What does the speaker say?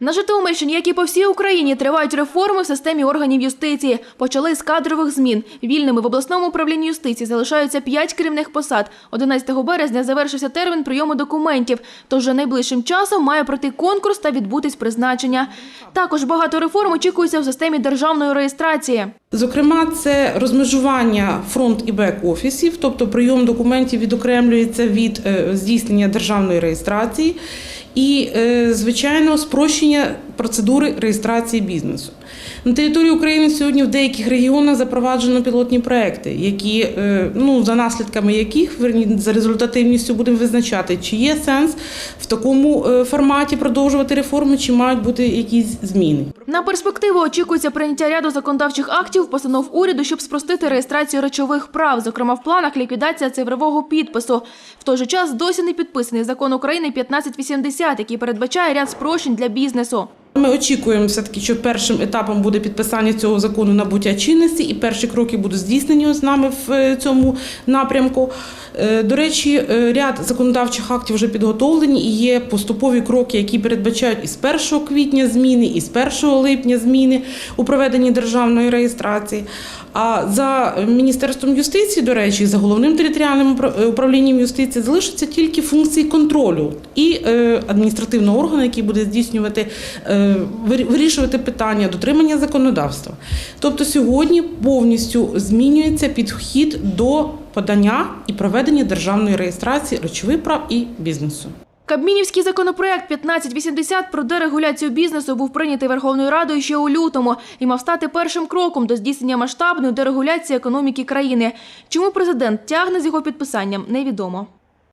На Житомирщині, як і по всій Україні, тривають реформи в системі органів юстиції. Почали з кадрових змін. Вільними в обласному управлінні юстиції залишаються п'ять керівних посад. 11 березня завершився термін прийому документів. Тож вже найближчим часом має пройти конкурс та відбутись призначення. Також багато реформ очікується в системі державної реєстрації. Зокрема, це розмежування фронт і бек-офісів, тобто прийом документів відокремлюється від е, здійснення державної реєстрації, і, е, звичайно, спрощення tinha процедури реєстрації бізнесу. На території України сьогодні в деяких регіонах запроваджено пілотні проекти, які, е, ну, за наслідками яких, верні, за результативністю будемо визначати, чи є сенс в такому е, форматі продовжувати реформи, чи мають бути якісь зміни. На перспективу очікується прийняття ряду законодавчих актів, постанов уряду, щоб спростити реєстрацію речових прав, зокрема в планах ліквідація цифрового підпису. В той же час досі не підписаний закон України 1580, який передбачає ряд спрощень для бізнесу. Ми очікуємо все-таки, що першим етапом буде підписання цього закону набуття чинності, і перші кроки будуть здійснені з нами в е, цьому напрямку. Е, До речі, е, ряд законодавчих актів вже підготовлені і є поступові кроки, які передбачають із 1 квітня зміни, і з 1 липня зміни у проведенні державної реєстрації. А за Міністерством юстиції, до речі, за головним територіальним е, управлінням юстиції залишаться тільки функції контролю і е, адміністративного органу, який буде здійснювати е, вирішувати питання дотримання законодавства. Тобто сьогодні повністю змінюється підхід до подання і проведення державної реєстрації речових прав і бізнесу. Кабмінівський законопроект 1580 про дерегуляцію бізнесу був прийнятий Верховною Радою ще у лютому і мав стати першим кроком до здійснення масштабної дерегуляції економіки країни. Чому президент тягне з його підписанням, невідомо.